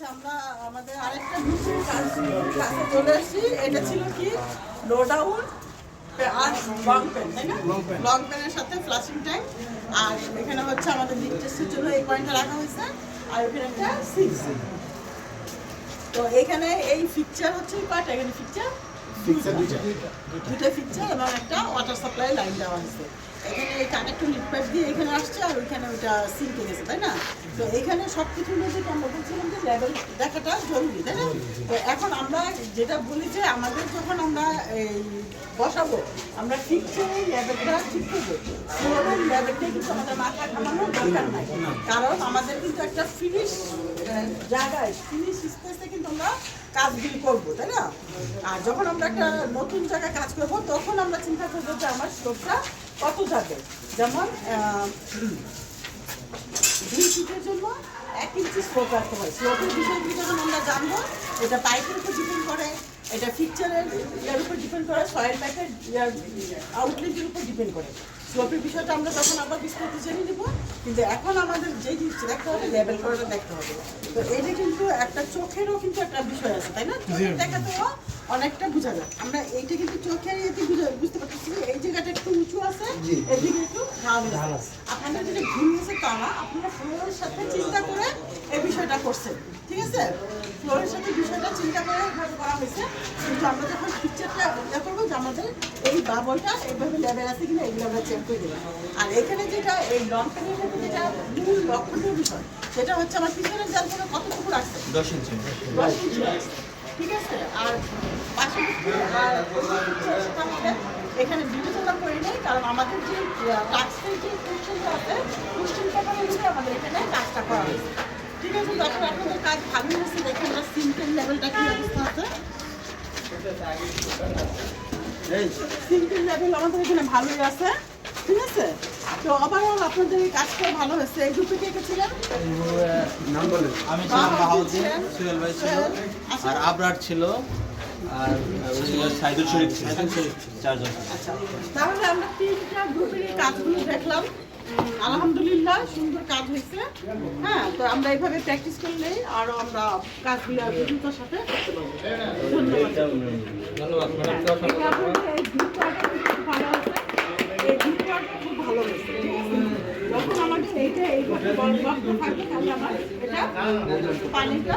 আচ্ছা আমরা আমাদের আরেকটা কাজ চলে এসেছি। এটা ছিল কি? লো ডাউন আর লং পেন তাই না? লং পেনের সাথে ফ্লাশিং টাইম আর এখানে হচ্ছে আমাদের লিক টেস্টের জন্য এই পয়েন্টটা রাখা হয়েছে। আর এখানে একটা সিক্স তো এখানে এই ফিকচার হচ্ছে পার্ট এখানে ফিকচার দুটো। ফিকচার এবং একটা ওয়াটার সাপ্লাই লাইন দেওয়া হয়েছে। এখানে এই কানেক্টর লিক পাইপ দিয়ে এখানে আসছে আর ওইখানে ওইটা সিঙ্কে গেছে তাই না? তো এখানে সব কিছুর মধ্যে আমরা বলছিলাম যে লেভেল দেখাটা জরুরি তাই না? তো এখন আমরা যেটা বলি যে আমাদের যখন আমরা এই বসাবো আমরা ঠিক ফিকচারের লেভেলটা ঠিক করব। ফ্লোরের লেভেলটা কিন্তু আমাদের মাথা ঘামানোর দরকার নাই। কারণ আমাদের কিন্তু একটা ফিনিশ জায়গায় ফিনিশ স্পেসে কিন্তু আমরা কাজগুলি করব তাই না? আর যখন আমরা একটা নতুন জায়গায় কাজ করব তখন আমরা চিন্তা করব যে আমার স্টোভটা কত যাবে যেমন দুই ফিটের জন্য এক ইঞ্চি স্লোপ রাখতে হয়। স্লোপের বিষয়গুলি যখন আমরা জানব এটা পাইপের উপর ডিপেন্ড করে এটা ফিকচারের ইয়ার উপর ডিপেন্ড করে সয়েল পাইপের আউটলেটের উপর ডিপেন্ড করে। স্লোপের বিষয়টা আমরা তখন আবার বিস্তারিত জেনে নিব। কিন্তু এখন আমাদের যে জিনিসটা দেখতে হবে লেভেল করাটা দেখতে হবে। তো এটা কিন্তু একটা চোখেরও কিন্তু একটা বিষয় আছে তাই না? চোখের দেখাতেও অনেকটা বোঝা যায়। আমরা এইটা কিন্তু চোখের ইয়েতে বুঝা- বুঝতে পারতেছি এই জায়গাটা একটু উঁচু আছে এদিকে একটু ঢাল আছে আপনাদের যেটা ভুল হয়েছে তা আপনারা ফ্লোরের সাথে চিন্তা করে এই বিষয়টা করছেন ঠিক আছে ফ্লোরের সাথে বিষয়টা চিন্তা করে এভাবে করা হয়েছে কিন্তু আমরা যখন পিকচারটা ইয়ে করব যে আমাদের এই বাবলটা এইভাবে লেভেল আছে কিনা এগুলো আমরা চেক করে দেবো আর এখানে যেটা এই লং পেনের মধ্যে যেটা মূল লক্ষণীয় বিষয় সেটা হচ্ছে আমার পিছনের জাল করে কতটুকু রাখছে দশ ইঞ্চি দশ ইঞ্চি ঠিক আছে আর পাশে আর এখানে বিবেচনা করি নেই কারণ আমাদের যে টাক্সের যে কোশ্চেনটা আছে কোশ্চেন পেপার অনুযায়ী আমাদের এখানে কাজটা করা হয়েছে। ঠিক আছে তখন আপনাদের কাজ ভালো হয়েছে দেখে না সিম্পল লেভেলটা কি অবস্থা আছে। সিম্পল লেভেল আমাদের এখানে ভালোই আছে ঠিক আছে? তো ওভারঅল আপনাদের এই কাজটা ভালো হয়েছে। এই গ্রুপে কে কে ছিলেন? আমি ছিলাম বাহাউদ্দিন সুহেল ভাই ছিল আর আবরার ছিল আর ছিল সাইদুল শরীফ ছিল চারজন। আচ্ছা তাহলে আমরা তিনটা গ্রুপের এই কাজগুলো দেখলাম। আলহামদুলিল্লাহ সুন্দর কাজ হয়েছে। হ্যাঁ তো আমরা এইভাবে প্র্যাকটিস করলে আরও আমরা কাজগুলো দ্রুততার সাথে করতে পারব ধন্যবাদ। এই আপনাদের এই group work টা খুব ভালো হয়েছে। এই group খুব ভালো হয়েছে, যখন আমাদের এইটা এইভাবে বন্ধ থাকবে তাহলে আমার এটা পানিটা